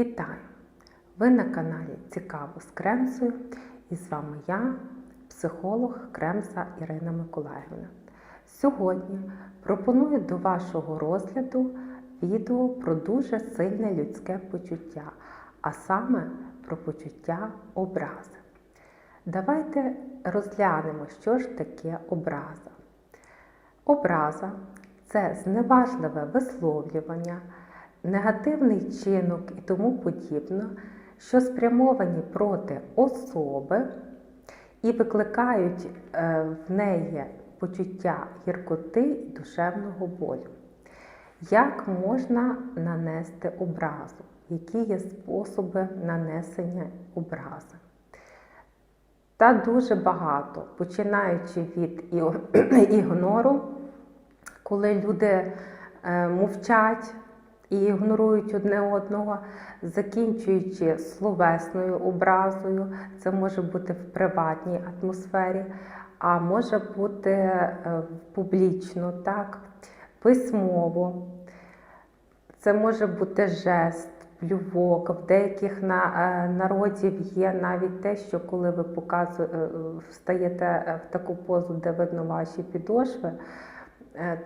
Вітаю! Ви на каналі Цікаво з Кремсою і з вами я, психолог Кремса Ірина Миколаївна. Сьогодні пропоную до вашого розгляду відео про дуже сильне людське почуття, а саме про почуття образи. Давайте розглянемо, що ж таке образа. Образа це зневажливе висловлювання, негативний чинок і тому подібне, що спрямовані проти особи і викликають е, в неї почуття гіркоти і душевного болю. Як можна нанести образу? Які є способи нанесення образи? Та дуже багато, починаючи від ігнору, коли люди е, мовчать і ігнорують одне одного, закінчуючи словесною образою, це може бути в приватній атмосфері, а може бути е, публічно, так, письмово. Це може бути жест, плювок. В деяких е, народів є навіть те, що коли ви показуєте, встаєте в таку позу, де видно ваші підошви, е,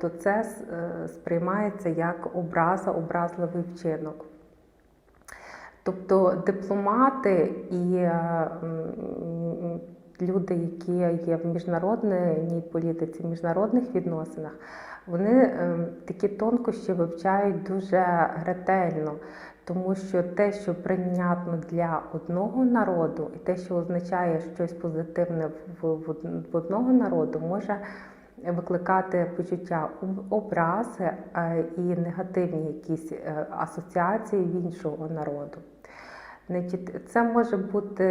то це е, сприймається як образа, образливий вчинок. Тобто дипломати і е, люди, які є в міжнародній політиці, в міжнародних відносинах, вони е, такі тонкощі вивчають дуже ретельно, тому що те, що прийнятно для одного народу, і те, що означає щось позитивне в одного народу, може викликати почуття образи е, і негативні якісь е, асоціації в іншого народу. Це може бути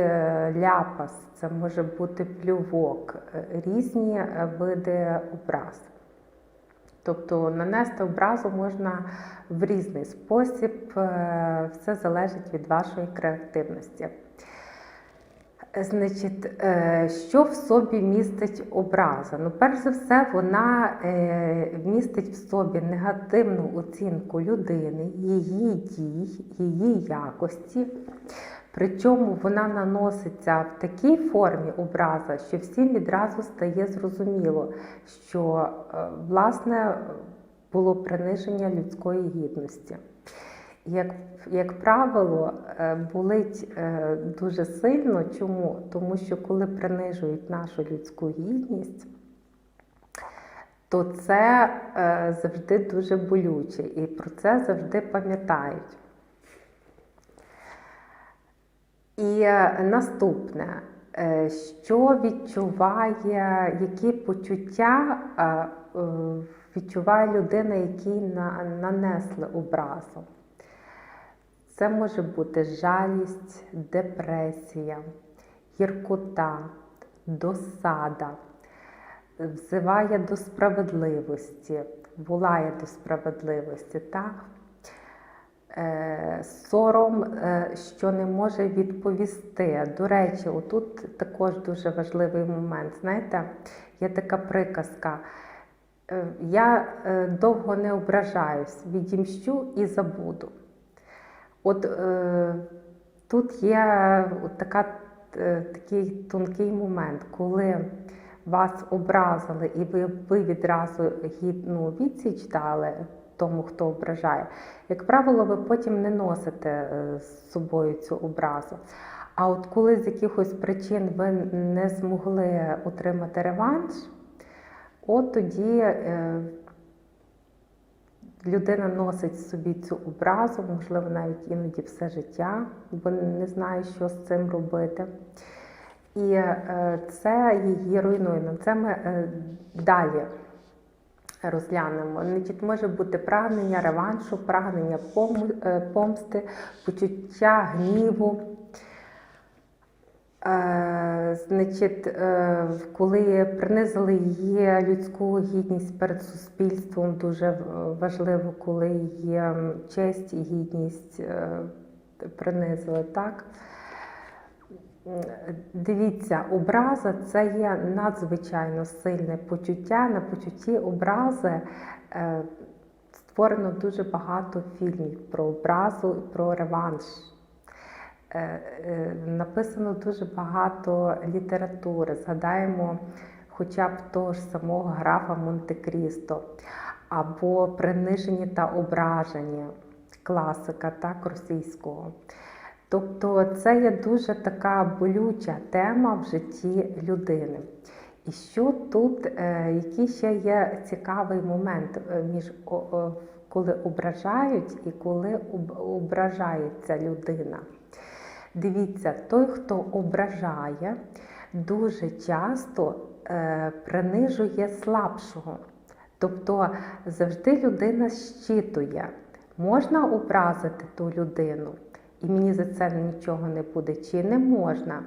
ляпас, це може бути плювок, е, різні види образ. Тобто нанести образу можна в різний спосіб, все залежить від вашої креативності. Значить, що в собі містить образа? Ну, перш за все, вона містить в собі негативну оцінку людини, її дій, її якості. Причому вона наноситься в такій формі образа, що всім відразу стає зрозуміло, що власне було приниження людської гідності. Як як правило, болить дуже сильно. Чому? Тому що коли принижують нашу людську гідність, то це завжди дуже болюче і про це завжди пам'ятають. І наступне, що відчуває, які почуття відчуває людина, якій нанесли образу. Це може бути жалість, депресія, гіркота, досада, взиває до справедливості, волає до справедливості, так? Сором, що не може відповісти. До речі, отут також дуже важливий момент. Знаєте, є така приказка. Я довго не ображаюсь, відімщу і забуду. От е, тут є от така, е, такий тонкий момент, коли вас образили, і ви, ви відразу гідну відсіч дали тому, хто ображає. Як правило, ви потім не носите з собою цю образу. А от коли з якихось причин ви не змогли отримати реванш, от тоді. Е, Людина носить собі цю образу, можливо, навіть іноді все життя, бо не знає, що з цим робити. І це її руйнує. Це ми далі розглянемо. Значить, Може бути прагнення реваншу, прагнення помсти, почуття гніву. Е, значить, е, коли принизили її людську гідність перед суспільством, дуже важливо, коли її честь і гідність е, принизили так. Дивіться, образа це є надзвичайно сильне почуття. На почутті образи створено дуже багато фільмів про образу і про реванш. Е, е, Написано дуже багато літератури. Згадаємо хоча б того ж самого графа Монте-Крісто або принижені та ображені класика так, російського. Тобто це є дуже така болюча тема в житті людини. І що тут, е, який ще є цікавий момент між коли ображають і коли ображається людина? Дивіться, той, хто ображає, дуже часто е, принижує слабшого. Тобто завжди людина щитує. Можна образити ту людину, і мені за це нічого не буде, чи не можна.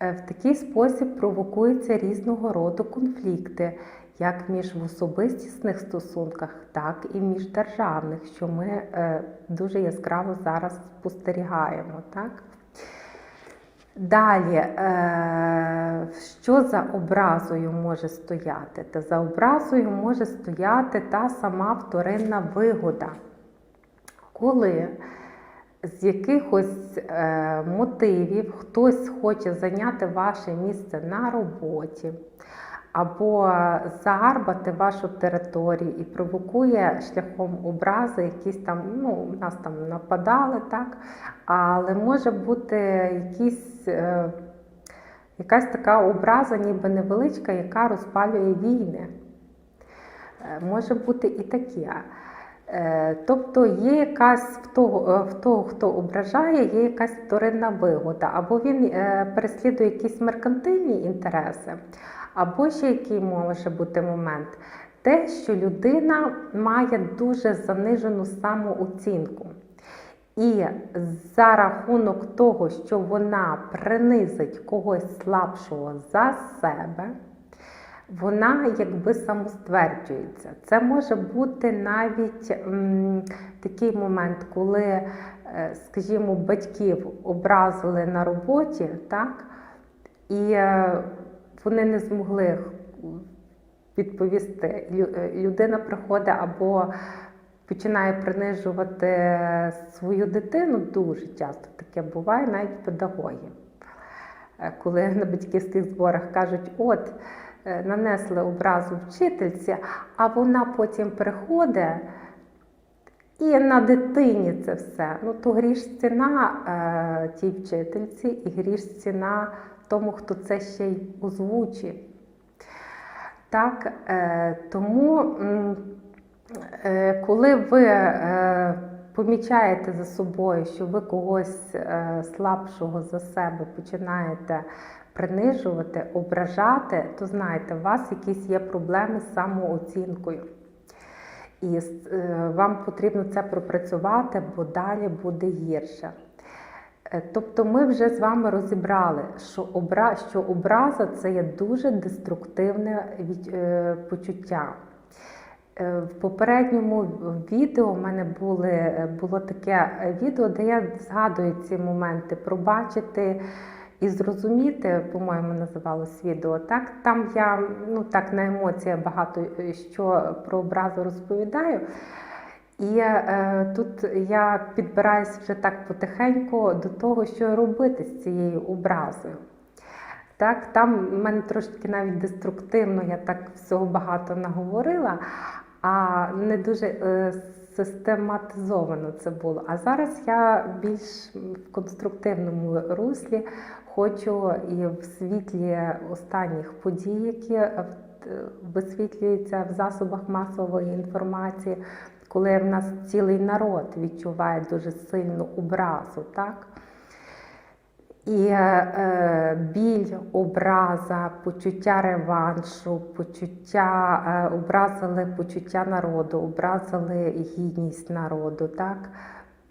Е, В такий спосіб провокуються різного роду конфлікти, як між в особистісних стосунках, так і між державних, що ми е, дуже яскраво зараз спостерігаємо. Так? Далі, е, що за образою може стояти? Та за образою може стояти та сама вторинна вигода, коли з якихось е, мотивів хтось хоче зайняти ваше місце на роботі, або загарбати вашу територію і провокує шляхом образи, якісь там, ну, нас там нападали, так? Але може бути якісь, е, якась така образа, ніби невеличка, яка розпалює війни. Е, Може бути і таке. Е, Тобто є якась в того, е, в того, хто ображає, є якась вторинна вигода, або він е, переслідує якісь меркантильні інтереси, або ще який може бути момент, те, що людина має дуже занижену самооцінку. І за рахунок того, що вона принизить когось слабшого за себе, вона якби самостверджується. Це може бути навіть м, такий момент, коли, е, скажімо, батьків образили на роботі, так, і е, вони не змогли відповісти. Е, Людина приходить або починає принижувати свою дитину, дуже часто таке буває, навіть педагогів. Коли на батьківських зборах кажуть, от нанесли образу вчительці, а вона потім приходить і на дитині це все. Ну то гріш ціна е, тій вчительці, і гріш ціна тому, хто це ще й озвучив. Так, е, тому, е, коли ви е, помічаєте за собою, що ви когось е, слабшого за себе починаєте принижувати, ображати, то знаєте, у вас якісь є проблеми з самооцінкою. І е, вам потрібно це пропрацювати, бо далі буде гірше. Е, Тобто ми вже з вами розібрали, що, обра... що образа це є дуже деструктивне від... е, почуття. В попередньому відео в мене були, було таке відео, де я згадую ці моменти, пробачити і зрозуміти, по-моєму, називалось відео. Так, там я ну так на емоціях багато е, що про образу розповідаю. І е, тут я підбираюся вже так потихеньку до того, що робити з цією образою. Так, там в мене трошки навіть деструктивно, я так всього багато наговорила, а не дуже е, систематизовано це було. А зараз я більш в конструктивному руслі хочу і в світлі останніх подій, які е, висвітлюються в засобах масової інформації, коли в нас цілий народ відчуває дуже сильну образу, так? І е, біль, образа, почуття реваншу, почуття е, образили почуття народу, образили гідність народу. Так?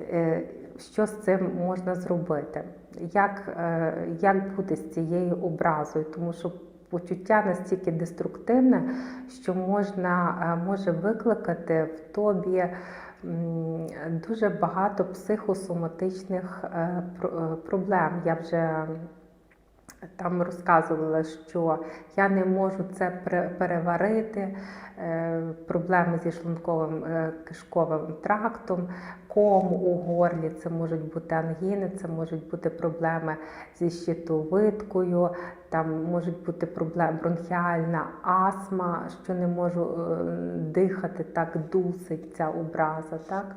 Е, що з цим можна зробити? Як, е, як бути з цією образою? Тому що почуття настільки деструктивне, що можна, е, може викликати в тобі дуже багато психосоматичних е, про- проблем. Я вже там розказувала, що я не можу це пере- переварити, е, проблеми зі шлунковим е, кишковим трактом, ком у горлі, це можуть бути ангіни, це можуть бути проблеми зі щитовидкою, там можуть бути проблеми бронхіальна астма, що не можу е, дихати, так дусить ця образа. Так?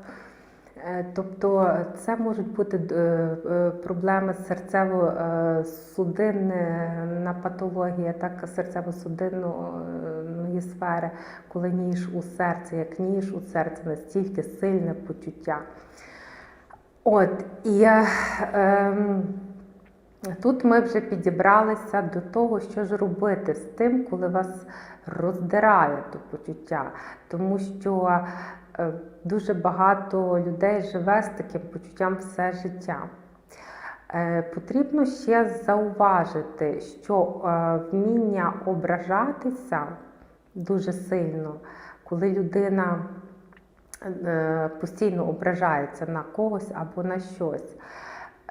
Е, Тобто це можуть бути е, е, проблеми серцево-судинна патологія, так, серцево-судинної сфери, коли ніж у серці, як ніж у серці, настільки сильне почуття. От, і е, ем, тут ми вже підібралися до того, що ж робити з тим, коли вас роздирає то почуття. Тому що е, дуже багато людей живе з таким почуттям все життя. Е, Потрібно ще зауважити, що е, вміння ображатися дуже сильно, коли людина е, постійно ображається на когось або на щось.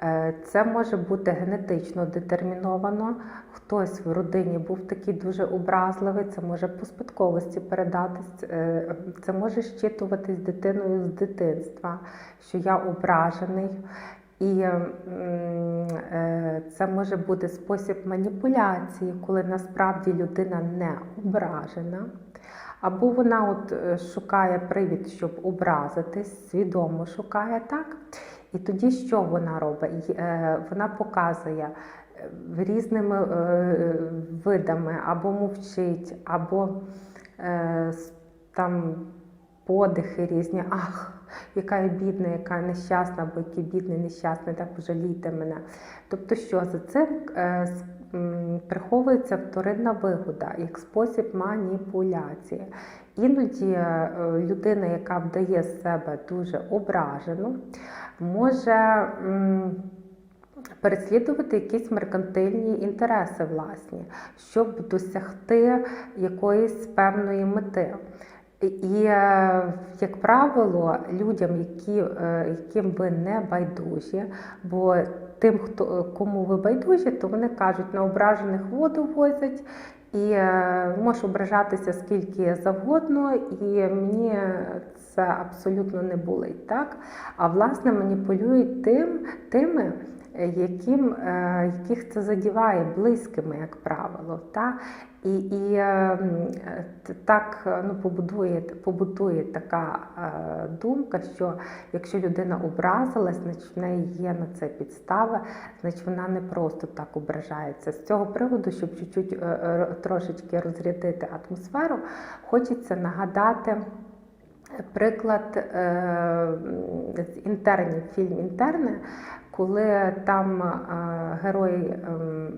Е, Це може бути генетично детерміновано. Хтось в родині був такий дуже образливий, це може по спадковості передатись, е, це може щитуватись дитиною з дитинства, що я ображений. І е, це може бути спосіб маніпуляції, коли насправді людина не ображена. Або вона от шукає привід, щоб образитись, свідомо шукає так. І тоді що вона робить? Е, Вона показує е, різними е, видами, або мовчить, або там подихи різні. Ах, яка я бідна, яка я нещасна, або який бідний, нещасний, так пожалійте мене. Тобто, що за е, м, приховується вторинна вигода як спосіб маніпуляції. Іноді е, людина, яка вдає себе дуже ображену, може переслідувати якісь меркантильні інтереси власні, щоб досягти якоїсь певної мети. І, е, як правило, людям, які, е, яким ви не байдужі, бо тим, хто кому ви байдужі, то вони кажуть, на ображених воду возять, і е, можеш ображатися скільки завгодно, і мені це абсолютно не болить. Так? А власне маніпулюють тим, тими, яким, е, яких це задіває близькими, як правило. Та? І, і е, е, так е, ну, побудує, побутує така е, думка, що якщо людина образилась, значить в неї є на це підстава, значить вона не просто так ображається. З цього приводу, щоб чуть-чуть е, е, трошечки розрядити атмосферу, хочеться нагадати. Приклад е, з інтернів, фільм Інтерне, коли там е, герой ем,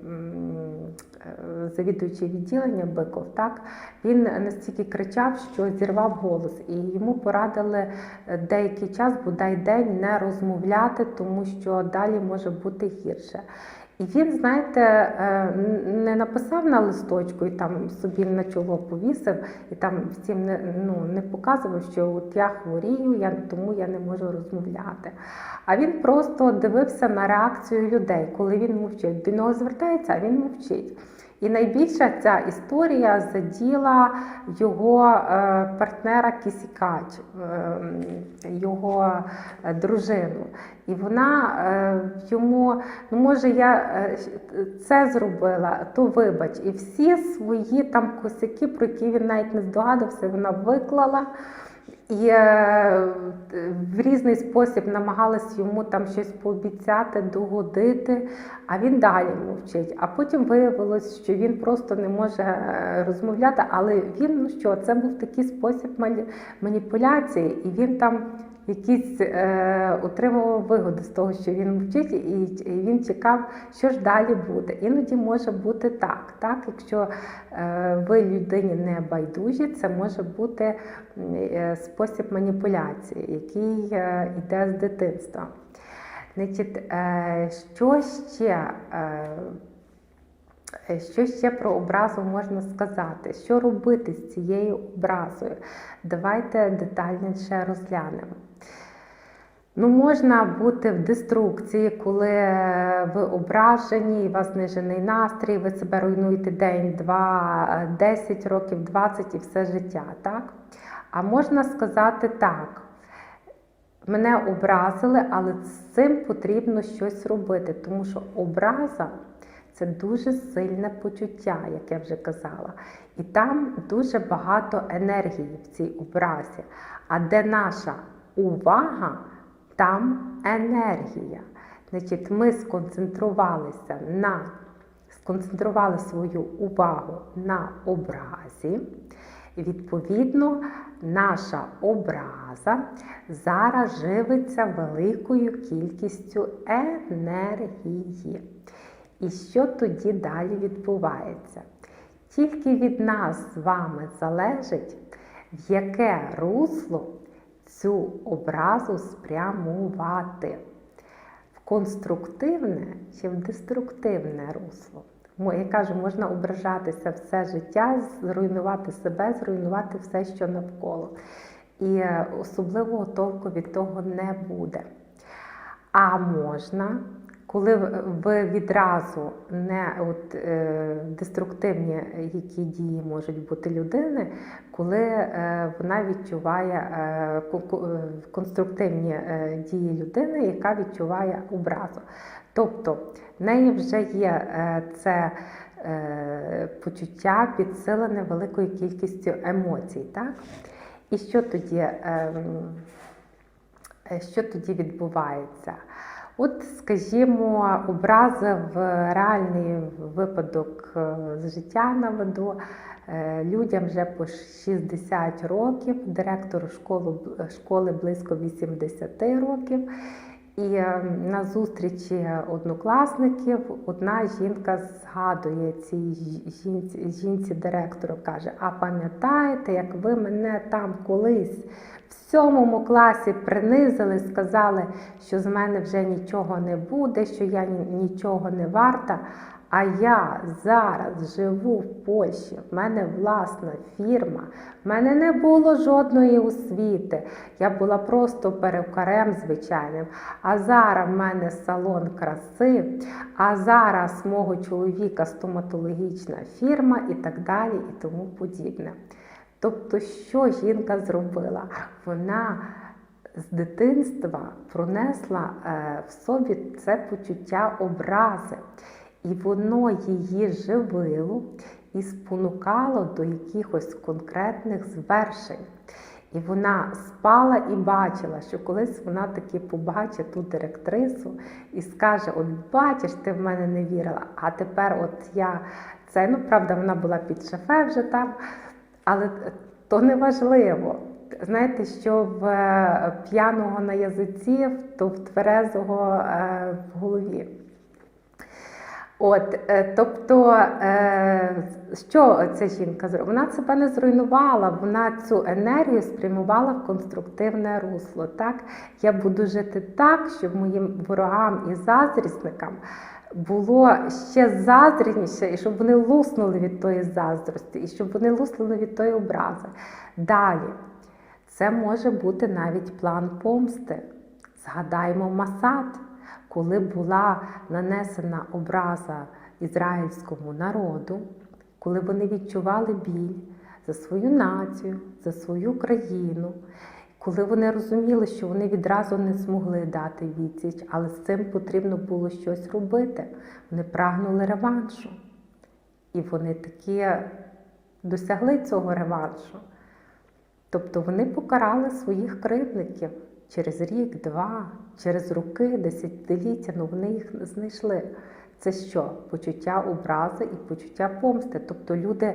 е, завідуючий відділення Биков, так він настільки кричав, що зірвав голос, і йому порадили е, деякий час, бодай день, не розмовляти, тому що далі може бути гірше. І він, знаєте, е, не написав на листочку і там собі на чоло повісив, і там всім не, ну, не показував, що от я хворію, я, тому я не можу розмовляти. А він просто дивився на реакцію людей, коли він мовчить. До нього звертається, а він мовчить. І найбільша ця історія заділа його е, партнера Кісікач, е, його е, дружину. І вона йому, ну може, я це зробила, то вибач. І всі свої там косяки, про які він навіть не здогадався, вона виклала. І е, в різний спосіб намагалась йому там щось пообіцяти, догодити, а він далі мовчить. А потім виявилось, що він просто не може е, розмовляти, але він, ну що, це був такий спосіб маніпуляції, і він там якісь е, отримував вигоду з того, що він мовчить, і, він чекав, що ж далі буде. Іноді може бути так. так? Якщо е, ви людині не байдужі, це може бути е, спосіб маніпуляції, який е, йде з дитинства. Значить, е, що ще? Е, Що ще про образу можна сказати? Що робити з цією образою? Давайте детальніше розглянемо. Ну, можна бути в деструкції, коли ви ображені, у вас знижений настрій, ви себе руйнуєте день, два, 10 років, 20 і все життя, так? А можна сказати так. Мене образили, але з цим потрібно щось робити, тому що образа це дуже сильне почуття, як я вже казала. І там дуже багато енергії в цій образі. А де наша увага, там енергія. Значить, ми сконцентрувалися на сконцентрували свою увагу на образі. Відповідно, наша образа зараз живиться великою кількістю енергії. І що тоді далі відбувається? Тільки від нас з вами залежить, в яке русло цю образу спрямувати. В конструктивне чи в деструктивне русло. Я кажу, можна ображатися все життя, зруйнувати себе, зруйнувати все, що навколо. І е, особливого толку від того не буде. А можна, коли ви відразу не от, е, деструктивні, які дії можуть бути людини, коли е, вона відчуває е, е, конструктивні е, дії людини, яка відчуває образу. Тобто в неї вже є е, це е, почуття підсилене великою кількістю емоцій. Так? І що тоді, ем, е, що тоді відбувається? От, скажімо, образи в реальний випадок е, з життя наведу. Е, Людям вже по 60 років, директору школи, школи близько 80 років. І е, на зустрічі однокласників одна жінка згадує цій жінці, жінці директору, каже: А пам'ятаєте, як ви мене там колись в сьомому класі принизили, сказали, що з мене вже нічого не буде, що я ні- нічого не варта. А я зараз живу в Польщі, в мене власна фірма, в мене не було жодної освіти. Я була просто перукарем звичайним. А зараз в мене салон краси, а зараз мого чоловіка стоматологічна фірма і так далі, і тому подібне. Тобто, що жінка зробила? Вона з дитинства пронесла е, в собі це почуття образи, і воно її живило і спонукало до якихось конкретних звершень. І вона спала і бачила, що колись вона таки побачить ту директрису і скаже: От бачиш, ти в мене не вірила, а тепер от я це, ну правда, вона була під шафе вже там, але то не важливо. Знаєте, що в е, п'яного на язиці, то в тверезого е, в голові. От, е, тобто, е, що ця жінка зробила? Вона себе не зруйнувала, вона цю енергію спрямувала в конструктивне русло. Так? Я буду жити так, щоб моїм ворогам і заздрісникам було ще заздрініше, і щоб вони луснули від тої заздрості, і щоб вони луснули від тої образи. Далі, це може бути навіть план помсти. Згадаймо Масад, коли була нанесена образа ізраїльському народу, коли вони відчували біль за свою націю, за свою країну, коли вони розуміли, що вони відразу не змогли дати відсіч, але з цим потрібно було щось робити. Вони прагнули реваншу. І вони таки досягли цього реваншу. Тобто вони покарали своїх кривдників через рік, два, через роки, десятиліття, ну вони їх знайшли. Це що? Почуття образи і почуття помсти. Тобто люди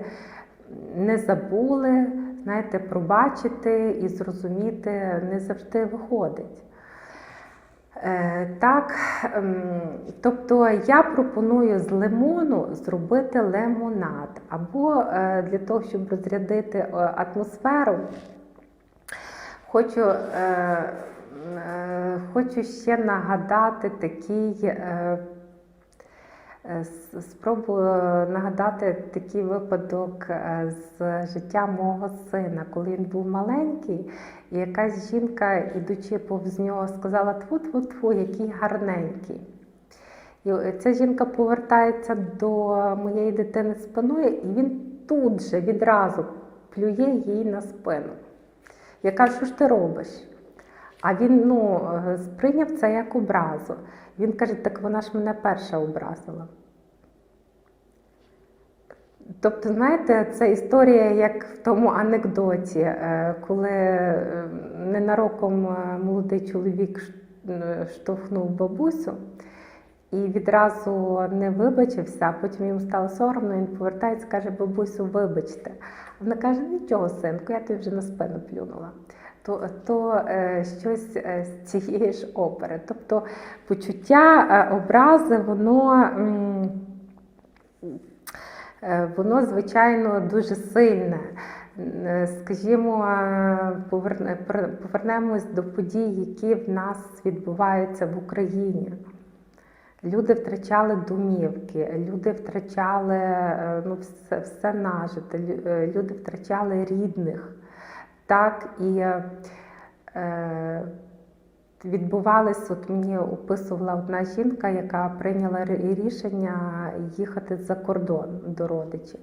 не забули, знаєте, пробачити і зрозуміти не завжди виходить. Е, Так, ем, тобто я пропоную з лимону зробити лимонад, або е, для того, щоб розрядити е, атмосферу, хочу, е, е, хочу ще нагадати такий е, Спробую нагадати такий випадок з життя мого сина, коли він був маленький, і якась жінка, ідучи повз нього, сказала тфу-тфу-тфу, який гарненький. І ця жінка повертається до моєї дитини спиною, і він тут же відразу плює їй на спину. Я кажу, що ти робиш? А він ну, е, сприйняв це як образу. Він каже, так вона ж мене перша образила. Тобто, знаєте, це історія, як в тому анекдоті, е, коли е, ненароком молодий чоловік штовхнув бабусю і відразу не вибачився, а потім йому стало соромно, він повертається, каже, бабусю, вибачте. Вона каже, нічого, синку, я тобі вже на спину плюнула. То, то е, щось е, з цієї ж опери. Тобто почуття е, образи, воно. Е, Воно, звичайно, дуже сильне. Е, Скажімо, е, поверне- повернемось до подій, які в нас відбуваються в Україні. Люди втрачали домівки, люди втрачали е, ну, все, все нажите, е, люди втрачали рідних. Так, і е, відбувалось, от мені описувала одна жінка, яка прийняла рішення їхати за кордон до родичів.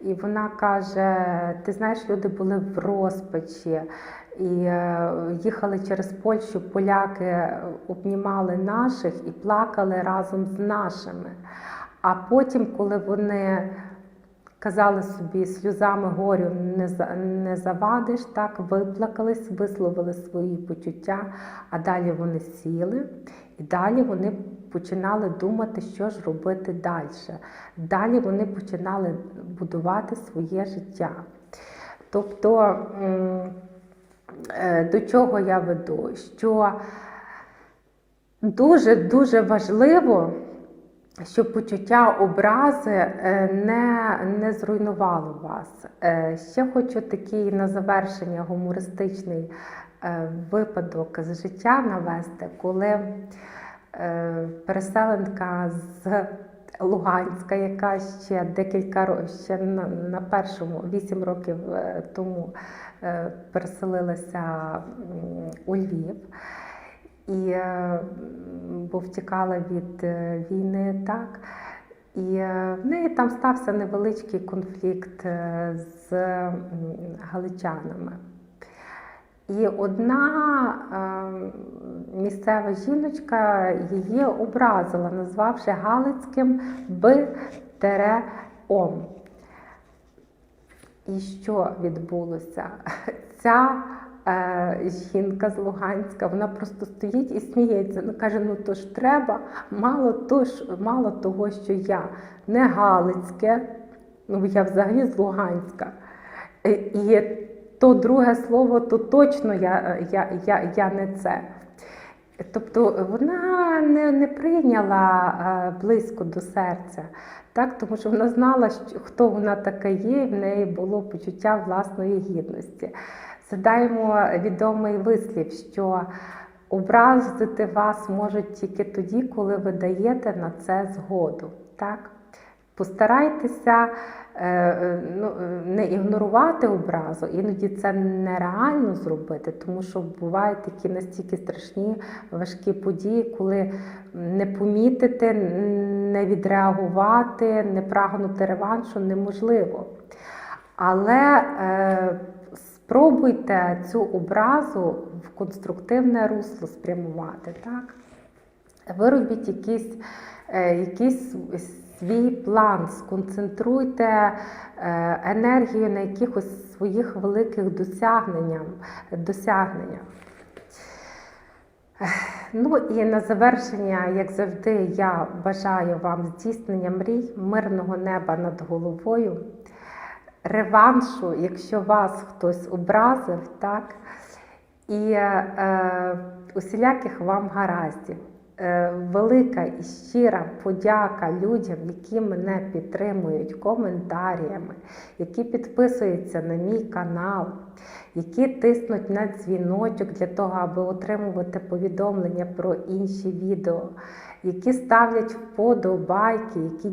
І вона каже: ти знаєш, люди були в розпачі і е, їхали через Польщу, поляки обнімали наших і плакали разом з нашими. А потім, коли вони казали собі сльозами горю не, не завадиш, так виплакались, висловили свої почуття, а далі вони сіли, і далі вони починали думати, що ж робити далі. Далі вони починали будувати своє життя. Тобто, е, до чого я веду? Що дуже дуже важливо, щоб почуття образи е, не, не зруйнувало вас. Е, Ще хочу такий на завершення гумористичний е, випадок з життя навести, коли е, переселенка з Луганська, яка ще декілька років, ще на, на першому, вісім років е, тому е, переселилася у Львів. І е, бо втікала від війни, так. І в неї там стався невеличкий конфлікт з галичанами. І одна е, місцева жіночка її образила, назвавши Галицьким Б-ом. І що відбулося? Ця е, жінка з Луганська, вона просто стоїть і сміється. Ну каже: ну то ж треба, мало, то ж, мало того, що я не Галицьке, ну я взагалі з Луганська. І, і то друге слово, то точно я, я, я, я не це. Тобто вона не, не прийняла е, близько до серця, так? тому що вона знала, хто вона така є, і в неї було почуття власної гідності. Згадаємо відомий вислів, що образити вас можуть тільки тоді, коли ви даєте на це згоду. Так? Постарайтеся е, е, ну, е, не ігнорувати образу, іноді це нереально зробити, тому що бувають такі настільки страшні важкі події, коли не помітити, не відреагувати, не прагнути реваншу неможливо. Але е, спробуйте цю образу в конструктивне русло спрямувати. Так? Виробіть якийсь, е, якийсь свій план, сконцентруйте е, енергію на якихось своїх великих досягненнях. досягненнях. Ну і на завершення, як завжди, я бажаю вам здійснення мрій, мирного неба над головою, реваншу, якщо вас хтось образив, так, і е, усіляких вам гараздів. Е, Велика і щира подяка людям, які мене підтримують коментарями, які підписуються на мій канал, які тиснуть на дзвіночок для того, аби отримувати повідомлення про інші відео. Які ставлять вподобайки, які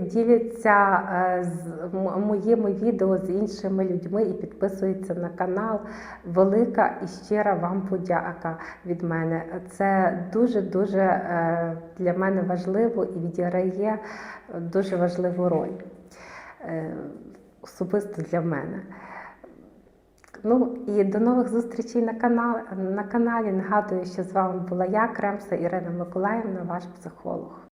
діляться е, з моїми відео з іншими людьми і підписуються на канал. Велика і щира вам подяка від мене. Це дуже дуже е, для мене важливо і відіграє дуже важливу роль. Е, Особисто для мене. Ну і до нових зустрічей на каналі. На каналі нагадую, що з вами була я, Кремса Ірина Миколаївна, ваш психолог.